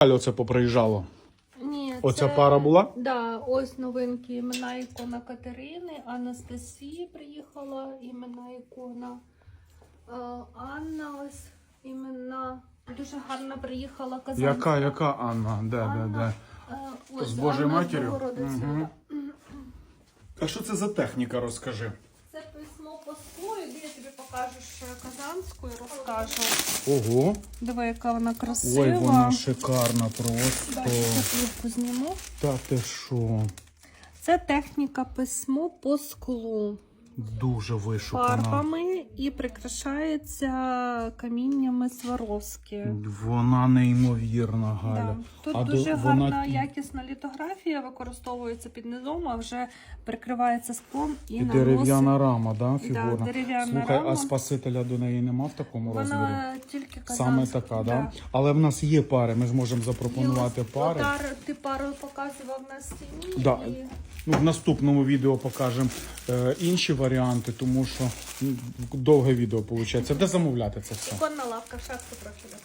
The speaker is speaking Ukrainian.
Оце поприїжджало. Ні, Оця це... пара була? Да, ось новинки. Імена ікона Катерини, Анастасії приїхала, імена ікона е, Анна, ось імена. Дуже гарно приїхала Казанська. Яка, яка Анна? Де, де, Анна, де? е, ось З Божою Матір'ю? Да. А що це за техніка, розкажи? Слою, де я тобі покажу ще Казанську і розкажу. Ого. Диви, яка вона красива. Ой, вона шикарна просто. Плівку зніму. Та ти що? Це техніка письмо по склу. Дуже вишукана. фарбами і прикрашається каміннями Сваровські. Вона неймовірна, Да. Тут А до- дуже вона- гарна якісна літографія, використовується під низом, а вже прикривається склом і, І наносить- дерев'яна рама, да, фігурна? дерев'яна Слухай, рама. а Спасителя до неї нема в такому розмірі? Вона тільки казанська. Саме така, да? Але в нас є пари, ми зможемо запропонувати пари. Отар, ти пару показував на стіні. Да. І... Ну, в наступному відео покажемо інші варіанти, тому що довге відео виходить. Де замовляти це все? Конна лавка, шапку профіля.